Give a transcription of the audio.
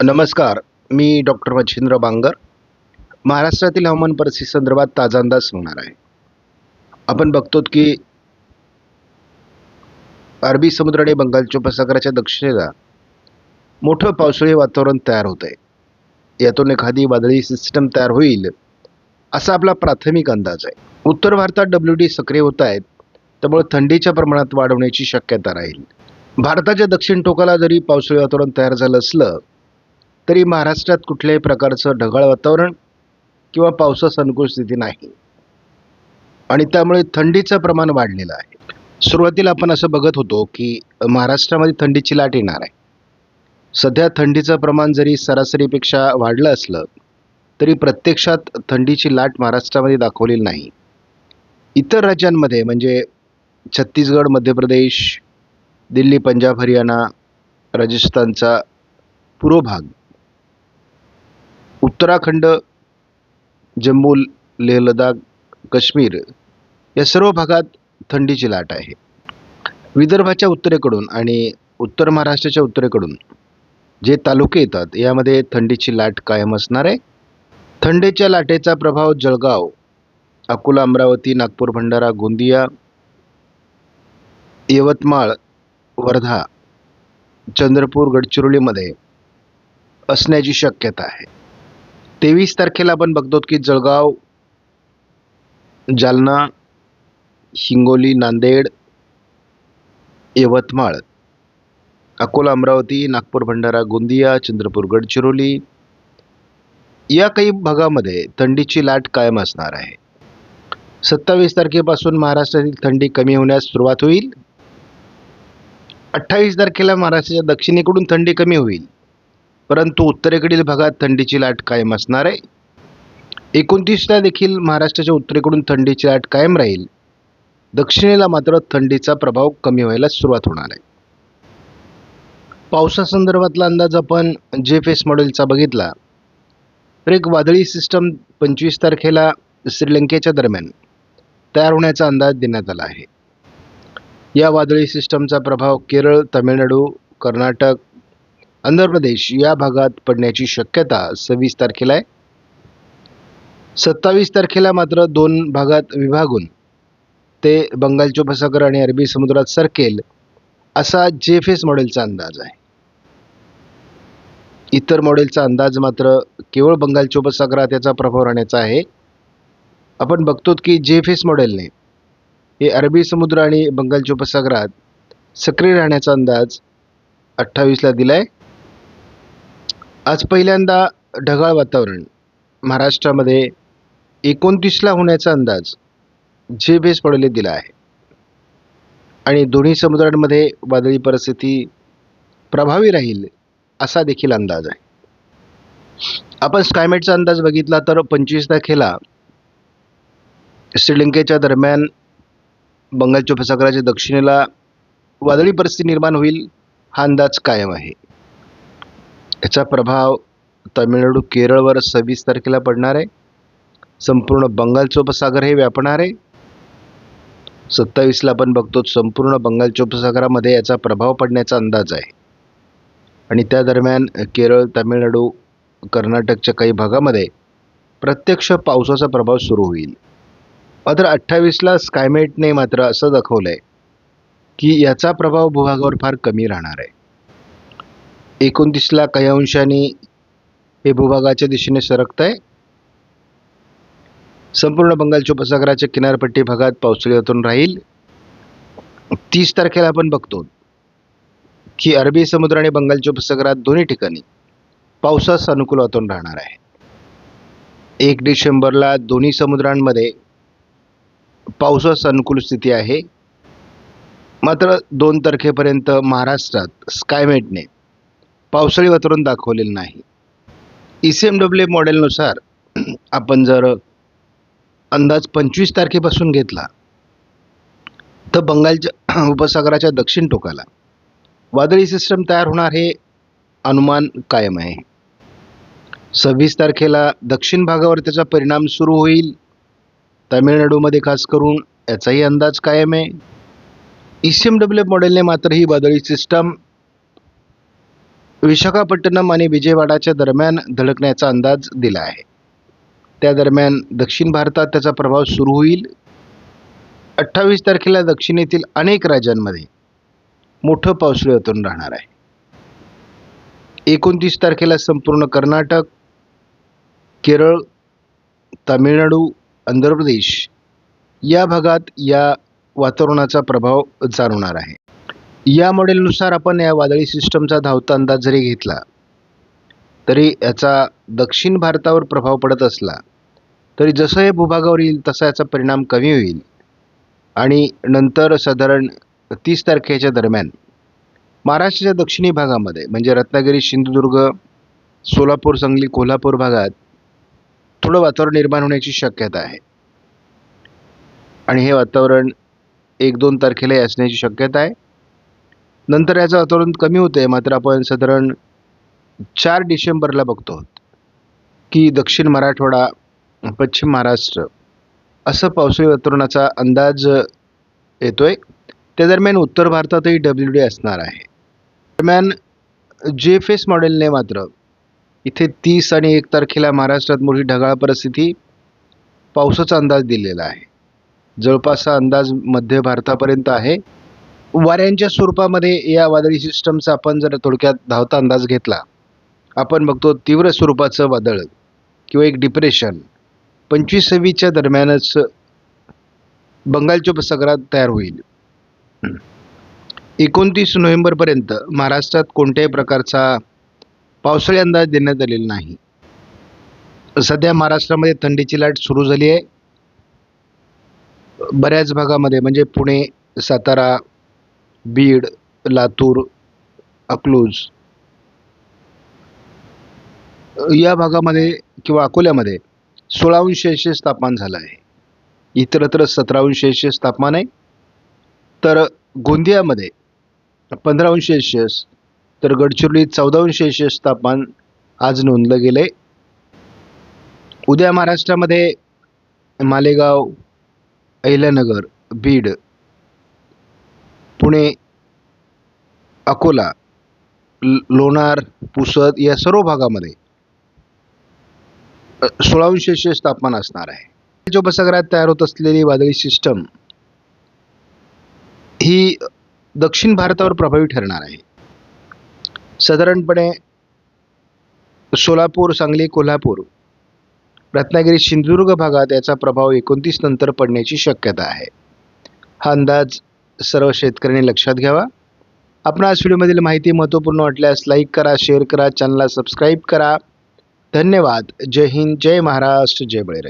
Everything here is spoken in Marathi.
नमस्कार मी डॉक्टर मच्छिंद्र बांगर. महाराष्ट्रातील हवामान परिस्थिती संदर्भात ताजा अंदाज सांगणार आहे. आपण बघतो की अरबी समुद्र आणि बंगालच्या उपसागराच्या दक्षिणेला मोठं पावसाळी वातावरण तयार होत आहे यातून एखादी वादळी सिस्टम तयार होईल असा आपला प्राथमिक अंदाज आहे. उत्तर भारतात डब्ल्यू डी सक्रिय होत आहेत त्यामुळे थंडीच्या प्रमाणात वाढ होण्याची शक्यता राहील. भारताच्या दक्षिण टोकाला जरी पावसाळी वातावरण तयार झालं असलं तरी महाराष्ट्रात कुठल्याही प्रकारचं ढगाळ वातावरण किंवा पावसास अनुकूल स्थिती नाही. आणि त्यामुळे थंडीचं प्रमाण वाढलेलं आहे. सुरुवातीला आपण असं बघत होतो की महाराष्ट्रामध्ये थंडीची लाट येणार आहे. सध्या थंडीचं प्रमाण जरी सरासरीपेक्षा वाढलं असलं तरी प्रत्यक्षात थंडीची लाट महाराष्ट्रामध्ये दाखवलेली नाही. इतर राज्यांमध्ये म्हणजे छत्तीसगड मध्य प्रदेश दिल्ली पंजाब हरियाणा राजस्थानचा पूर्व भाग उत्तराखंड जम्मू लेह लडाख काश्मीर या सर्व भागात थंडीची लाट आहे. विदर्भाच्या उत्तरेकडून आणि उत्तर महाराष्ट्राच्या उत्तरेकडून जे तालुके येतात यामध्ये थंडीची लाट कायम असणार आहे. थंडीच्या लाटेचा प्रभाव जळगाव अकोला अमरावती नागपूर भंडारा गोंदिया यवतमाळ वर्धा चंद्रपूर गडचिरोलीमध्ये असण्याची शक्यता आहे. तेवीस तारखेला आपण बघतो की जळगाव जालना हिंगोली नांदेड यवतमाळ अकोला अमरावती नागपूर भंडारा गोंदिया चंद्रपूर गडचिरोली या काही भागामध्ये थंडीची लाट कायम असणार आहे. सत्तावीस तारखेपासून महाराष्ट्रातील थंडी कमी होण्यास सुरुवात होईल. अठ्ठावीस तारखेला महाराष्ट्राच्या दक्षिणेकडून थंडी कमी होईल. परंतु उत्तरेकडील भागात थंडीची लाट कायम असणार आहे. एकोणतीसला देखील महाराष्ट्राच्या उत्तरेकडून थंडीची लाट कायम राहील. दक्षिणेला मात्र थंडीचा प्रभाव कमी व्हायला सुरुवात होणार आहे. पावसासंदर्भातला अंदाज आपण जे फेस मॉडेलचा बघितला. तर एक वादळी सिस्टम पंचवीस तारखेला श्रीलंकेच्या दरम्यान तयार होण्याचा अंदाज देण्यात आला आहे. या वादळी सिस्टमचा प्रभाव केरळ तामिळनाडू कर्नाटक आंध्र प्रदेश या भागात पडण्याची शक्यता सव्वीस तारखेला आहे. सत्तावीस तारखेला मात्र दोन भागात विभागून ते बंगालच्या उपसागर आणि अरबी समुद्रात सरकेल असा जेफेस मॉडेलचा अंदाज आहे. इतर मॉडेलचा अंदाज मात्र केवळ बंगालच्या उपसागरात याचा प्रभाव राहण्याचा आहे. आपण बघतो की जेफेस मॉडेलने हे अरबी समुद्र आणि बंगालच्या उपसागरात सक्रिय राहण्याचा अंदाज अठ्ठावीसला दिला आहे आज पहिल्यांदा ढगाळ वातावरण. महाराष्ट्रामध्ये एकोणतीसला होण्याचा अंदाज जे बेस पडले दिला आहे. आणि दोन्ही समुद्रांमध्ये वादळी परिस्थिती प्रभावी राहील असा देखील अंदाज आहे. आपण स्कायमेटचा अंदाज बघितला तर पंचवीस तारखेला श्रीलंकेच्या दरम्यान बंगालच्या उपसागराच्या दक्षिणेला वादळी परिस्थिती निर्माण होईल हा अंदाज कायम आहे. याचा प्रभाव तामिळनाडू केरळवर सव्वीस तारखेला पडणार आहे. संपूर्ण बंगालचं उपसागर हे व्यापणार आहे. सत्तावीसला आपण बघतो संपूर्ण बंगालच्या उपसागरामध्ये याचा प्रभाव पडण्याचा अंदाज आहे. आणि त्या दरम्यान केरळ तामिळनाडू कर्नाटकच्या काही भागामध्ये प्रत्यक्ष पावसाचा प्रभाव सुरू होईल. मात्र अठ्ठावीसला स्कायमेटने मात्र असं दाखवलं आहे की याचा प्रभाव भूभागावर फार कमी राहणार आहे. एकोणतीसला काही अंशाने हे भूभागाच्या दिशेने सरकत आहे संपूर्ण बंगालच्या उपसागराच्या किनारपट्टी भागात पावसाळी वातावरण राहील. तीस तारखेला आपण बघतो की अरबी समुद्र आणि बंगालच्या उपसागरात दोन्ही ठिकाणी पावसास अनुकूल वातावरण राहणार आहे. एक डिसेंबरला दोन्ही समुद्रांमध्ये पावसास अनुकूल स्थिती आहे. मात्र दोन तारखेपर्यंत महाराष्ट्रात स्कायमेटने पावसाळी वातावरण दाखवलेलं नाही. ई सी एम डब्ल्यू मॉडेलनुसार आपण जर अंदाज पंचवीस तारखेपासून घेतला तर बंगालच्या उपसागराच्या दक्षिण टोकाला वादळी सिस्टम तयार होणार हे अनुमान कायम आहे. सव्वीस तारखेला दक्षिण भागावर त्याचा परिणाम सुरू होईल. तामिळनाडूमध्ये खास करून याचाही अंदाज कायम आहे. ई सी एम डब्ल्यू मॉडेलने मात्र ही वादळी सिस्टम विशाखापट्टणम आणि विजयवाडाच्या दरम्यान धडकण्याचा अंदाज दिला आहे. त्या दरम्यान दक्षिण भारतात त्याचा प्रभाव सुरू होईल. अठ्ठावीस तारखेला दक्षिणेतील अनेक राज्यांमध्ये मोठं पावसाळी वातावरण राहणार आहे. एकोणतीस तारखेला संपूर्ण कर्नाटक केरळ तामिळनाडू आंध्र प्रदेश या भागात या वातावरणाचा प्रभाव जाणवणार आहे. या मॉडेलनुसार आपण या वादळी सिस्टमचा धावता अंदाज जरी घेतला तरी याचा दक्षिण भारतावर प्रभाव पडत असला तरी जसं हे भूभागावर येईल तसा याचा परिणाम कमी होईल. आणि नंतर साधारण तीस तारखेच्या दरम्यान महाराष्ट्राच्या दक्षिणी भागामध्ये म्हणजे रत्नागिरी सिंधुदुर्ग सोलापूर सांगली कोल्हापूर भागात थोडं वातावरण निर्माण होण्याची शक्यता आहे. आणि हे वातावरण एक दोन तारखेला असण्याची शक्यता आहे. नंतर याचं वातावरण कमी होते मात्र आपण साधारण चार डिसेंबरला बघतो. आहोत की दक्षिण मराठवाडा पश्चिम महाराष्ट्र असं पावसाळी वातावरणाचा अंदाज येतो आहे त्या दरम्यान उत्तर भारतातही डब्ल्यू डी असणार आहे. दरम्यान जे एफ एस मॉडेलने मात्र इथे तीस आणि एक तारखेला महाराष्ट्रात मोठी ढगाळ परिस्थिती पावसाचा अंदाज दिलेला आहे. जवळपास हा अंदाज मध्य भारतापर्यंत आहे. वाऱ्यांच्या स्वरूपामध्ये या वादळी सिस्टमचा आपण जर थोडक्यात धावता अंदाज घेतला आपण बघतो तीव्र स्वरूपाचं वादळ किंवा एक डिप्रेशन पंचवीसवीच्या दरम्यानच बंगालच्या उपसागरात तयार होईल. एकोणतीस नोव्हेंबरपर्यंत महाराष्ट्रात कोणत्याही प्रकारचा पावसाळी अंदाज देण्यात आलेला नाही. सध्या महाराष्ट्रामध्ये थंडीची लाट सुरू झाली आहे. बऱ्याच भागामध्ये म्हणजे पुणे सातारा बीड लातूर अकलूज. या भागामध्ये किंवा अकोल्यामध्ये सोळा अंश तापमान झालं आहे. इतरत्र सतरा अंश तापमान आहे. तर गोंदियामध्ये पंधरा अंश तर गडचिरोलीत चौदा अंश तापमान आज नोंदलं गेलं आहे उद्या महाराष्ट्रामध्ये मालेगाव अहिल्यानगर बीड पुणे अकोला ल- लोणार पुसद या सर्व भागामध्ये अ, सोळा तापमान असणार आहे. जो उपसागरात तयार होत असलेली वादळी सिस्टम ही दक्षिण भारतावर प्रभावी ठरणार आहे. साधारणपणे सोलापूर सांगली कोल्हापूर रत्नागिरी सिंधुदुर्ग भागात याचा प्रभाव एकोणतीस नंतर पडण्याची शक्यता आहे. हा अंदाज सर्व शेतकऱ्यांनी लक्षात घ्यावा. आपण आज व्हिडिओमधील माहिती महत्त्वपूर्ण वाटल्यास लाईक करा शेअर करा चॅनलला सबस्क्राईब करा. धन्यवाद. जय हिंद जय महाराष्ट्र जय बळीराय